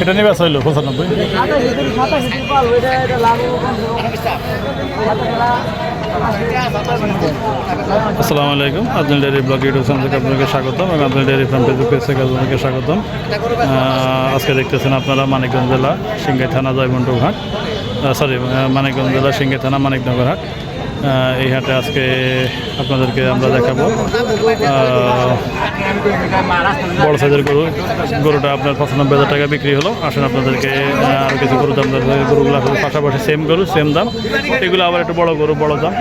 এটা নিয়ে বেসা হইল, পঁচানব্বই। আসসালামু আলাইকুম আপনার ডেয়ারি ব্লগ ইউটিউব চ্যানেল থেকে আপনাকে স্বাগতম এবং আপনার ডেয়ারি ফার্ম ফেসবুক পেজ থেকে আপনাকে স্বাগতম। আজকে দেখতেছেন আপনারা মানিকগঞ্জ জেলা, সিংগাই থানা জয়মন্টু ঘাট সরি মানিকগঞ্জ জেলা, সিংগাই থানা, মানিকনগর হাট। এই হাটে আজকে আপনাদেরকে আমরা দেখাবো। বড় সাইজের গরু। গরুটা আপনার পঁচানব্বই হাজার টাকা বিক্রি হলো। আসেন আপনাদেরকে আরও কিছু গরু দাম গরুগুলো আসলে পাশাপাশি সেম গরু সেম দাম। এগুলো আবার একটু বড় গরু, বড় দাম।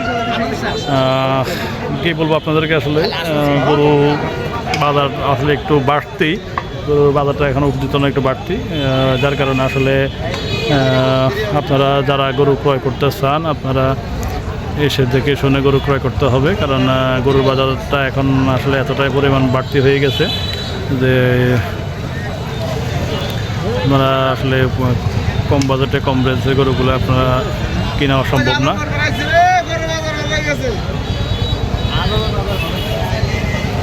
কী বলব আপনাদেরকে আসলে? গরু বাজার আসলে একটু বাড়তি। গরুর বাজারটা এখন না একটু বাড়তি। যার কারণে আসলে আপনারা যারা গরু ক্রয় করতে চান, আপনারা এসে দেখে শুনে গরু ক্রয় করতে হবে, কারণ গরুর বাজারটা এখন আসলে এতটাই পরিমাণ বাড়তি হয়ে গেছে যে আপনারা আসলে কম বাজেটে কম রেঞ্জে গরুগুলো আপনারা কেনা অসম্ভব না।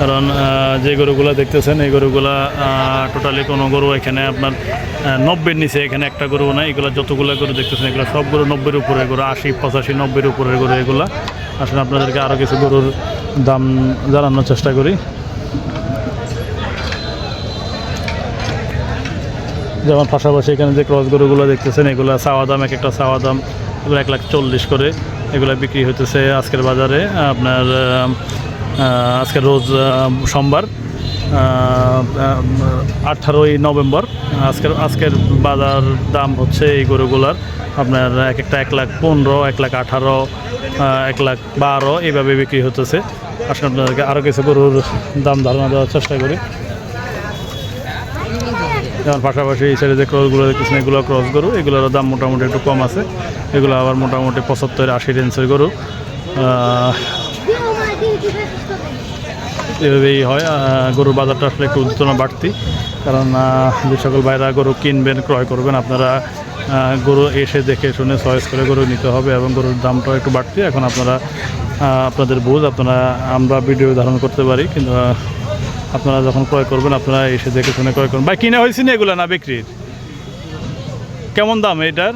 কারণ যে গরুগুলো দেখতেছেন, এই গরুগুলা টোটালি কোনো গরু এখানে আপনার নব্বের নিচে এখানে একটা গরু না এগুলো যতগুলো গরু দেখতেছেন, এগুলো সব গরু নব্বের উপরে গরু, আশি, পঁচাশি নব্বের উপরে গরু এগুলো। আসলে আপনাদেরকে আরও কিছু গরুর দাম জানানোর চেষ্টা করি। যেমন পাশাপাশি এখানে যে ক্রস গরুগুলো দেখতেছেন, এগুলো চাওয়া দাম, এক একটা চাওয়া দাম, এগুলো এক লাখ চল্লিশ করে এগুলো বিক্রি হইতেছে আজকের বাজারে। আপনার আজকের রোজ সোমবার আঠারোই নভেম্বর। আজকের আজকের বাজার দাম হচ্ছে এই গরুগুলার আপনার এক একটা এক লাখ পনেরো, এক লাখ আঠারো এক লাখ বারো, এইভাবে বিক্রি হতেছে। আসলে আপনাদেরকে আরও কিছু গরুর দাম ধারণা দেওয়ার চেষ্টা করি। যেমন পাশাপাশি এই সাইডে যে ক্রসগুলো দেখতেছেন, এগুলো ক্রস গরু, এগুলোর দাম মোটামুটি একটু কম আছে। এগুলো আবার মোটামুটি পঁচাত্তর আশি রেঞ্জের গরু। এভাবেই হয় গরুর বাজারটা আসলে একটু উদ্যোতনা বাড়তি কারণ যে সকল ভাইরা গরু কিনবেন ক্রয় করবেন আপনারা গরু এসে দেখে শুনে চয়েস করে গরু নিতে হবে এবং গরুর দামটাও একটু বাড়তি। এখন আপনারা আপনাদের বুঝ আপনারা আমরা ভিডিও ধারণ করতে পারি কিন্তু আপনারা যখন ক্রয় করবেন আপনারা এসে দেখে শুনে ক্রয় করবেন। ভাই কিনে হয়েছে না এগুলো না বিক্রির? কেমন দাম এটার?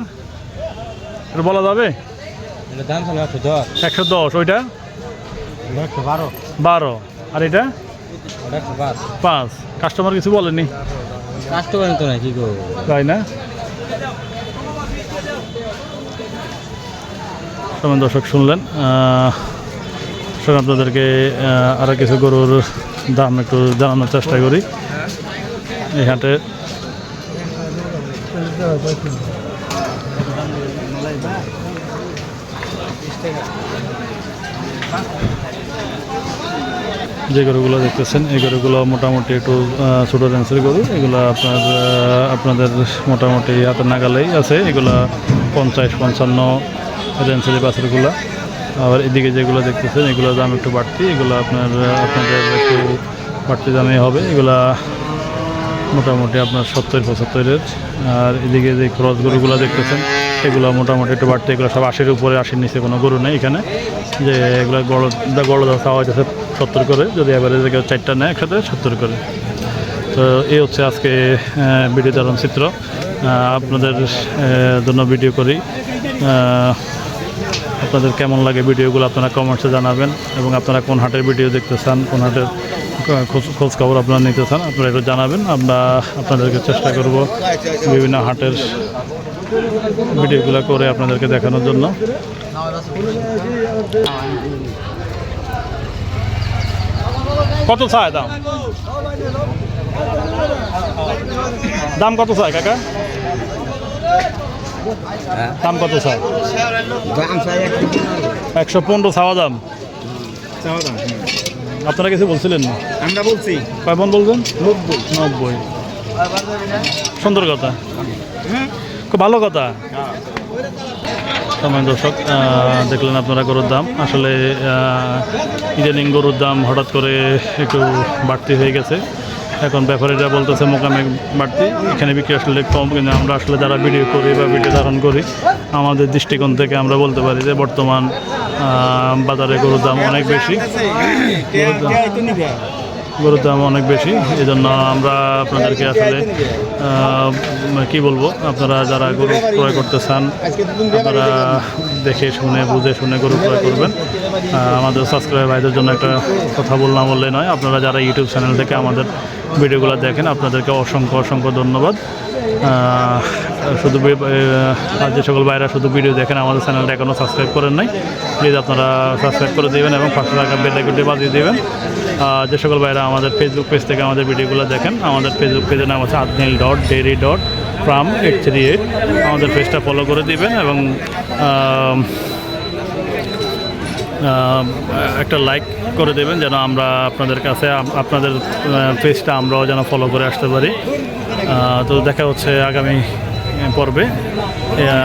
এটা বলা যাবে? একশো দশ ওইটা? বারো। আর এটা? পাঁচ। কাস্টমার কিছু বলেনি কাস্টমার তো নাই কি করব? তাই না? তেমন দর্শক শুনলেন আহ, আপনাদেরকে আরও কিছু গরুর দাম একটু জানানোর চেষ্টা করি। এই হাটে যে গরুগুলো দেখতেছেন, এই গরুগুলো মোটামুটি একটু ছোটো রেঞ্জের গরু। এগুলো আপনার আপনাদের মোটামুটি হাতের নাগালেই আছে। এগুলো পঞ্চাশ, পঞ্চান্ন রেঞ্জের বাছুরগুলো। আবার এদিকে যেগুলো দেখতেছেন, এগুলোর দাম একটু বাড়তি। এগুলো আপনার, আপনাদের একটু বাড়তি দামে হবে। এগুলা মোটামুটি আপনার সত্তর, পঁচাত্তরের। আর এদিকে যে ক্রস গরুগুলো দেখতেছেন, এগুলো মোটামুটি একটু বাড়তে, এগুলো সব আশির উপরে, আশির নিচে কোনো গরু নেই এখানে। যে এগুলো গড় গড় চাওয়া হয়েছে সত্তর করে, যদি এবারে কেউ চারটা নেয় একসাথে সত্তর করে। তো এই হচ্ছে আজকে ভিডিও ধারণ চিত্র। আপনাদের জন্য ভিডিও করি। আপনাদের কেমন লাগে ভিডিওগুলো আপনারা কমেন্টসে জানাবেন এবং আপনারা কোন হাটের ভিডিও দেখতে চান কোন হাটের খোঁজ খবর আপনারা নিতে চান আপনারা একটু জানাবেন। আমরা আপনাদেরকে চেষ্টা করব বিভিন্ন হাটের ভিডিওগুলো করে আপনাদেরকে দেখানোর জন্য। কত চায় দাম? দাম কত চায় কাকা? দাম কত দাম একশো পনেরো চাওয়া দাম। আপনারা কিছু বলছিলেন? না আমরা বলছি। কয় মন বলছেন নব্বই। নব্বই। সুন্দর কথা। খুব ভালো কথা। সময় দর্শক দেখলেন আপনারা গরুর দাম। আসলে ইদানিং গরুর দাম হঠাৎ করে একটু বাড়তি হয়ে গেছে। এখন ব্যাপারীরা বলতেছে, মোকামে বাড়তি, এখানে বিক্রি আসলে কম, কিন্তু আমরা আসলে যারা ভিডিও করি বা ভিডিও ধারণ করি, আমাদের দৃষ্টিকোণ থেকে আমরা বলতে পারি যে বর্তমান বাজারে গরুর দাম অনেক বেশি। গরুর দাম অনেক বেশি এই জন্য আমরা আপনাদেরকে আসলে কি বলব, আপনারা যারা গরু ক্রয় করতে চান, আপনারা দেখে শুনে, বুঝে শুনে গরু ক্রয় করবেন। আমাদের সাবস্ক্রাইব ভাইদের জন্য একটা কথা বললাম, বললে নয়, আপনারা যারা ইউটিউব চ্যানেল থেকে আমাদের ভিডিওগুলো দেখেন, আপনাদেরকে অসংখ্য অসংখ্য ধন্যবাদ। শুধু যে সকল ভাইরা শুধু ভিডিও দেখেন, আমাদের চ্যানেলটা এখনও সাবস্ক্রাইব করেন নাই। প্লিজ আপনারা সাবস্ক্রাইব করে দেবেন এবং পাঁচশো টাকা বেলাইকুটি বাজিয়ে দেবেন। যে সকল ভাইরা আমাদের ফেসবুক পেজ থেকে আমাদের ভিডিওগুলো দেখেন, আমাদের ফেসবুক পেজের নাম হচ্ছে আদনিল dot dairy dot ফ্রাম eight three eight আমাদের পেজটা ফলো করে দিবেন এবং একটা লাইক করে দেবেন যেন আমরা আপনাদের কাছে, আপনাদের পেজটা আমরাও যেন ফলো করে আসতে পারি। তো দেখা হচ্ছে আগামী পর্বে।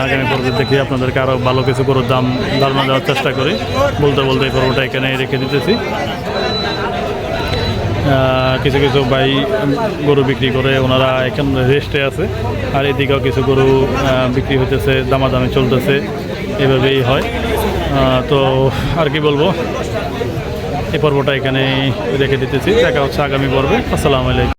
আগামী পর্বে দেখি আপনাদেরকে আরও ভালো কিছু গরুর দাম, ধারণা দেওয়ার চেষ্টা করি। বলতে বলতে এই পর্বটা এখানে রেখে দিতেছি। কিছু কিছু ভাই গরু বিক্রি করে, ওনারা এখন রেস্টে আছে। আর এদিকেও কিছু গরু বিক্রি হইতেছে, দামাদামি চলতেছে, এভাবেই হয়। তো আর কি বলব? এই পর্বটা এখানেই রেখে দিতেছি। দেখা হচ্ছে আগামী পর্বে। আসসালামু আলাইকুম।